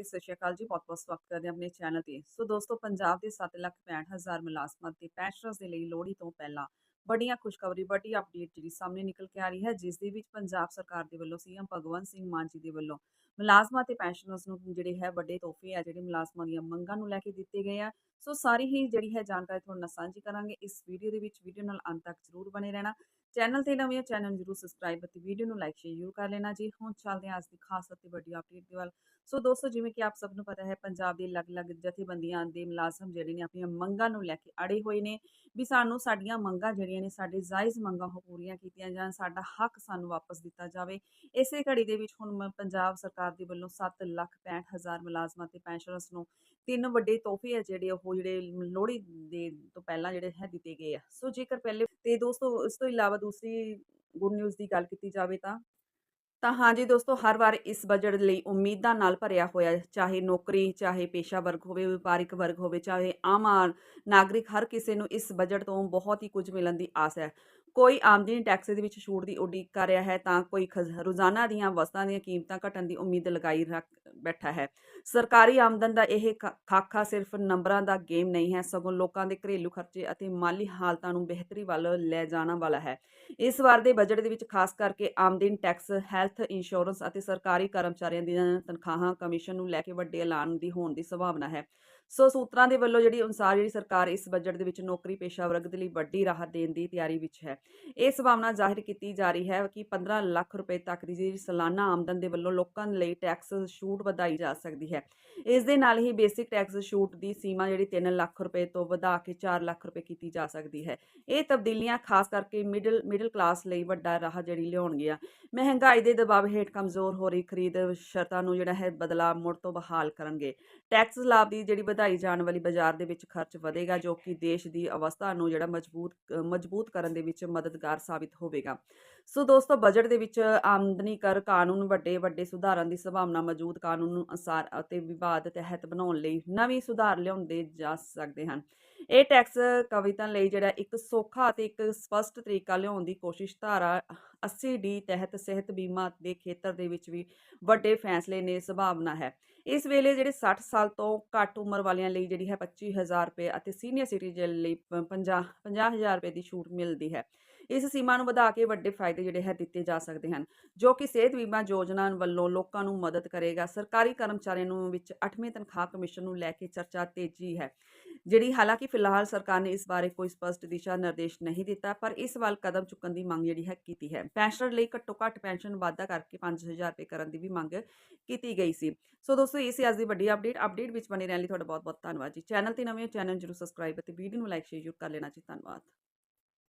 ਜੀ ਸਤਿ ਸ਼੍ਰੀ ਅਕਾਲ ਜੀ ਬਹੁਤ-ਬਹੁਤ ਸਵਾਗਤ ਕਰਦੇ ਆਪਣੇ ਚੈਨਲ ਤੇ। ਸੋ ਦੋਸਤੋ ਪੰਜਾਬ ਦੇ 7,65,000 ਮੁਲਾਜ਼ਮਾਂ ਤੇ ਪੈਨਸ਼ਨਰਸ ਦੇ ਲਈ ਲੋਹੜੀ ਤੋਂ ਪਹਿਲਾਂ ਬੜੀਆਂ ਖੁਸ਼ਖਬਰੀ ਵੱਡੀ ਅਪਡੇਟ ਜਿਹੜੀ ਸਾਹਮਣੇ ਨਿਕਲ ਕੇ ਆ ਰਹੀ ਹੈ ਜਿਸ ਦੇ ਵਿੱਚ ਪੰਜਾਬ ਸਰਕਾਰ ਦੇ ਵੱਲੋਂ ਸੀਐਮ ਭਗਵੰਤ ਸਿੰਘ ਮਾਨ ਜੀ ਦੇ ਵੱਲੋਂ ਮੁਲਾਜ਼ਮਾਂ ਤੇ ਪੈਨਸ਼ਨਰਸ ਨੂੰ ਜਿਹੜੇ ਹੈ ਵੱਡੇ ਤੋਹਫੇ ਆ ਜਿਹੜੇ ਮੁਲਾਜ਼ਮਾਂ ਦੀਆਂ ਮੰਗਾਂ ਨੂੰ ਲੈ ਕੇ ਦਿੱਤੇ ਗਏ ਆ। ਸੋ ਸਾਰੀ ਹੀ ਜਿਹੜੀ ਹੈ ਜਾਣਕਾਰੀ ਤੁਹਾਡੇ ਨਾਲ ਸਾਂਝੀ ਕਰਾਂਗੇ ਇਸ ਵੀਡੀਓ ਦੇ ਵਿੱਚ ਵੀਡੀਓ ਨਾਲ ਅੰਤ ਤੱਕ ਜ਼ਰੂਰ ਬਣੇ ਰਹਿਣਾ। ਚੈਨਲ ਤੇ ਨਵੇਂ ਚੈਨਲ ਨੂੰ ਜ਼ਰੂਰ ਸਬਸਕ੍ਰਾਈਬ ਅਤੇ ਵੀਡੀਓ ਨੂੰ ਲਾਈਕ ਸ਼ੇਅਰ ਜ਼ਰੂਰ ਕਰ ਲੈਣਾ ਜੀ। ਹੁਣ ਚੱਲਦੇ ਹਾਂ ਅੱਜ ਦੀ ਖਾਸ ਅਤੇ ਵੱਡੀ ਅਪਡੇਟ ਦੇ ਵੱਲ। ਸੋ ਦੋਸਤੋ ਜਿਵੇਂ ਕਿ ਆਪ ਸਭ ਨੂੰ ਪਤਾ ਹੈ ਪੰਜਾਬ ਦੇ ਅਲੱਗ-ਅਲੱਗ ਜਥੇਬੰਦੀਆਂ ਦੇ ਮੁਲਾਜ਼ਮ ਜਿਹੜੇ ਨੇ ਆਪਣੀਆਂ ਮੰਗਾਂ ਨੂੰ ਲੈ ਕੇ ਅੜੇ ਹੋਏ ਨੇ ਵੀ ਸਾਨੂੰ ਸਾਡੀਆਂ ਮੰਗਾਂ ਜਿਹੜੀਆਂ ਨੇ ਸਾਡੇ ਜਾਇਜ਼ ਮੰਗਾਂ ਉਹ ਪੂਰੀਆਂ ਕੀਤੀਆਂ ਜਾਣ ਸਾਡਾ ਹੱਕ ਸਾਨੂੰ ਵਾਪਸ ਦਿੱਤਾ ਜਾਵੇ। ਇਸੇ ਘੜੀ ਦੇ ਵਿੱਚ ਹੁਣ ਪੰਜਾਬ ਸਰਕਾਰ ਦੇ ਵੱਲੋਂ 7,65,000 ਮੁਲਾਜ਼ਮਾਂ ਤੇ ਪੈਨਸ਼ਨਰਸ ਨੂੰ ਤਿੰਨ ਵੱਡੇ ਤੋਹਫੇ ਆ ਜਿਹੜੇ ਉਹ ਜਿਹੜੇ ਲੋਹੜੀ ਦੇ ਤੋਂ ਪਹਿਲਾਂ ਜਿਹੜੇ ਹੈ ਦਿੱਤੇ ਗਏ ਆ। ਸੋ ਜੇਕਰ ਪਹਿਲੇ ਤੇ ਦੋਸਤੋ ਇਸ ਤੋਂ ਇਲਾਵਾ ਦੂਸਰੀ ਗੁੱਡ ਨਿਊਜ਼ ਦੀ ਗੱਲ ਕੀਤੀ ਜਾਵੇ ਤਾਂ ਤਾਂ ਹਾਂਜੀ ਦੋਸਤੋ, ਹਰ ਵਾਰ ਇਸ ਬਜਟ ਲਈ ਉਮੀਦਾਂ ਨਾਲ ਭਰਿਆ ਹੋਇਆ, ਚਾਹੇ ਨੌਕਰੀ, ਚਾਹੇ ਪੇਸ਼ਾ ਵਰਗ ਹੋਵੇ, ਵਪਾਰਿਕ ਵਰਗ ਹੋਵੇ, ਚਾਹੇ ਆਮ ਨਾਗਰਿਕ, ਹਰ ਕਿਸੇ ਨੂੰ ਇਸ ਬਜਟ ਤੋਂ ਬਹੁਤ ਹੀ ਕੁਝ ਮਿਲਣ ਦੀ ਆਸ ਹੈ। ਕੋਈ ਆਮਦਨੀ ਟੈਕਸ ਦੇ ਵਿੱਚ ਛੂਟ ਦੀ ਉਡੀਕ ਕਰ ਰਿਹਾ ਹੈ ਤਾਂ ਕੋਈ ਖਜ਼- ਰੋਜ਼ਾਨਾ ਦੀਆਂ ਵਸਤਾਂ ਦੀਆਂ ਕੀਮਤਾਂ ਘਟਣ ਦੀ ਉਮੀਦ ਲਗਾਈ ਰੱਖ, ਬੈਠਾ ਹੈ। ਸਰਕਾਰੀ ਆਮਦਨ ਦਾ ਇਹ ਖਾ- ਖਾਕਾ ਸਿਰਫ ਨੰਬਰਾਂ ਦਾ ਗੇਮ ਨਹੀਂ ਹੈ, ਸਗੋਂ ਲੋਕਾਂ ਦੇ ਘਰੇਲੂ ਖਰਚੇ ਅਤੇ ਮਾਲੀ ਹਾਲਤਾਂ ਨੂੰ ਬਿਹਤਰੀ ਵੱਲ ਲੈ ਜਾਣ ਵਾਲਾ ਹੈ। ਇਸ ਵਾਰ ਦੇ ਬਜਟ ਦੇ ਵਿੱਚ ਖਾਸ ਕਰਕੇ ਆਮਦਨ ਟੈਕਸ, ਹੈਲਥ ਇੰਸ਼ੋਰੈਂਸ ਅਤੇ ਸਰਕਾਰੀ ਕਰਮਚਾਰੀਆਂ ਦੀਆਂ ਤਨਖਾਹਾਂ ਕਮਿਸ਼ਨ ਨੂੰ ਲੈ ਕੇ ਵੱਡੇ ਐਲਾਨ ਦੀ ਹੋਣ ਦੀ ਸੰਭਾਵਨਾ ਹੈ। ਸੋ ਸੂਤਰਾਂ ਦੇ ਵੱਲੋਂ ਜਿਹੜੀ ਅਨੁਸਾਰ ਜਿਹੜੀ ਸਰਕਾਰ ਇਸ ਬਜਟ ਦੇ ਵਿੱਚ ਨੌਕਰੀ ਪੇਸ਼ਾ ਵਰਗ ਦੇ ਲਈ ਵੱਡੀ ਰਾਹਤ ਦੇਣ ਦੀ ਤਿਆਰੀ ਵਿੱਚ ਹੈ। ਇਹ ਸੰਭਾਵਨਾ ਜ਼ਾਹਿਰ ਕੀਤੀ ਜਾ ਰਹੀ ਹੈ ਕਿ 15 ਲੱਖ ਰੁਪਏ ਤੱਕ ਦੀ ਜਿਹੜੀ ਸਾਲਾਨਾ ਆਮਦਨ ਦੇ ਵੱਲੋਂ ਲੋਕਾਂ ਲਈ ਟੈਕਸ ਛੂਟ ਵਧਾਈ ਜਾ ਸਕਦੀ ਹੈ। ਇਸ ਦੇ ਨਾਲ ਹੀ ਬੇਸਿਕ ਟੈਕਸ ਛੂਟ ਦੀ ਸੀਮਾ ਜਿਹੜੀ 3 ਲੱਖ ਰੁਪਏ ਤੋਂ ਵਧਾ ਕੇ 4 ਲੱਖ ਰੁਪਏ ਕੀਤੀ ਜਾ ਸਕਦੀ ਹੈ। ਇਹ ਤਬਦੀਲੀਆਂ ਖਾਸ ਕਰਕੇ ਮਿਡਲ ਮਿਡਲ ਕਲਾਸ ਲਈ ਵੱਡਾ ਰਾਹ ਜਿਹੜੀ ਲਿਆਉਣਗੀਆਂ ਮਹਿੰਗਾਈ ਦੇ ਦਬਾਅ ਹੇਠ ਕਮਜ਼ੋਰ ਹੋ ਰਹੀ ਖਰੀਦ ਸ਼ਰਤਾਂ ਨੂੰ ਜਿਹੜਾ ਹੈ ਬਦਲਾਅ ਮੁੜ ਤੋਂ ਬਹਾਲ ਕਰਨਗੇ। ਟੈਕਸ ਲਾਭ ਦੀ ਜਿਹੜੀ ਵਧਾਈ ਜਾਣ ਵਾਲੀ ਬਾਜ਼ਾਰ ਦੇ ਵਿੱਚ ਖਰਚ ਵਧੇਗਾ, ਜੋ ਕਿ ਦੇਸ਼ ਦੀ ਅਵਸਥਾ ਨੂੰ ਜਿਹੜਾ ਮਜ਼ਬੂਤ ਮਜ਼ਬੂਤ ਕਰਨ ਦੇ ਵਿੱਚ ਮਦਦਗਾਰ ਸਾਬਿਤ ਹੋਵੇਗਾ। ਸੋ ਦੋਸਤੋ, ਬਜਟ ਦੇ ਵਿੱਚ ਆਮਦਨੀ ਕਰ ਕਾਨੂੰਨ ਵੱਡੇ ਵੱਡੇ ਸੁਧਾਰਾਂ ਦੀ ਸੰਭਾਵਨਾ ਮੌਜੂਦ ਕਾਨੂੰਨ ਨੂੰ ਅਨਸਾਰ ਅਤੇ ਵਿਵਾਦ ਤਹਿਤ ਬਣਾਉਣ ਲਈ ਨਵੇਂ ਸੁਧਾਰ ਲਿਆਉਂਦੇ ਜਾ ਸਕਦੇ ਹਨ। ਇਹ ਟੈਕਸ ਕਵਿਤਾ ਲਈ ਜਿਹੜਾ ਇੱਕ ਸੌਖਾ ਅਤੇ ਇੱਕ ਸਪਸ਼ਟ ਤਰੀਕਾ ਲਿਆਉਣ ਦੀ ਕੋਸ਼ਿਸ਼ ਧਾਰਾ 80 ਡੀ ਤਹਿਤ ਸਿਹਤ ਬੀਮਾ ਦੇ ਖੇਤਰ ਦੇ ਵਿੱਚ ਵੀ ਵੱਡੇ ਫੈਸਲੇ ਨੇ, ਸੰਭਾਵਨਾ ਹੈ। ਇਸ ਵੇਲੇ ਜਿਹੜੇ 60 ਸਾਲ ਤੋਂ ਘੱਟ ਉਮਰ ਵਾਲਿਆਂ ਲਈ ਜਿਹੜੀ ਹੈ 25000 ਰੁਪਏ ਅਤੇ ਸੀਨੀਅਰ ਸਿਟੀਜ਼ਨ ਲਈ 50 50000 ਰੁਪਏ ਦੀ ਛੂਟ ਮਿਲਦੀ ਹੈ। ਇਸ ਸੀਮਾ ਨੂੰ ਵਧਾ ਕੇ ਵੱਡੇ ਫਾਇਦੇ ਜਿਹੜੇ ਹੈ ਦਿੱਤੇ ਜਾ ਸਕਦੇ ਹਨ, ਜੋ ਕਿ ਸਿਹਤ ਬੀਮਾ ਯੋਜਨਾ ਵੱਲੋਂ ਲੋਕਾਂ ਨੂੰ ਮਦਦ ਕਰੇਗਾ। ਸਰਕਾਰੀ ਕਰਮਚਾਰੀਆਂ ਨੂੰ ਵਿੱਚ 8ਵੇਂ ਤਨਖਾਹ ਕਮਿਸ਼ਨ ਨੂੰ ਲੈ ਕੇ ਚਰਚਾ ਤੇਜ਼ੀ ਹੈ, ਜਿਹੜੀ ਹਾਲਾਂਕਿ ਫਿਲਹਾਲ ਸਰਕਾਰ ਨੇ ਇਸ ਬਾਰੇ ਕੋਈ ਸਪਸ਼ਟ ਦਿਸ਼ਾ ਨਿਰਦੇਸ਼ ਨਹੀਂ ਦਿੱਤਾ, ਪਰ ਇਸ ਵੱਲ ਕਦਮ ਚੁੱਕਣ ਦੀ ਮੰਗ ਜਿਹੜੀ ਹੈ ਕੀਤੀ ਹੈ। ਪੈਨਸ਼ਨਰ ਲਈ ਘੱਟੋ ਘੱਟ ਪੈਨਸ਼ਨ ਵਾਧਾ ਕਰਕੇ 5000 ਰੁਪਏ ਕਰਨ ਦੀ ਵੀ ਮੰਗ ਕੀਤੀ ਗਈ ਸੀ। ਸੋ ਦੋਸਤੋ, ਇਹ ਸੀ ਅੱਜ ਦੀ ਵੱਡੀ ਅਪਡੇਟ ਅਪਡੇਟ ਵਿੱਚ ਬਣੇ ਰਹਿਣ ਲਈ ਤੁਹਾਡਾ ਬਹੁਤ ਬਹੁਤ ਧੰਨਵਾਦ ਜੀ। ਚੈਨਲ ਤੇ ਨਵੇਂ ਹੋ, ਚੈਨਲ ਜਰੂਰ ਸਬਸਕ੍ਰਾਈਬ ਅਤੇ ਵੀਡੀਓ ਨੂੰ ਲਾਈਕ ਸ਼ੇਅਰ ਜ਼ਰੂਰ ਕਰ ਲੈਣਾ ਜੀ। ਧੰਨਵਾਦ।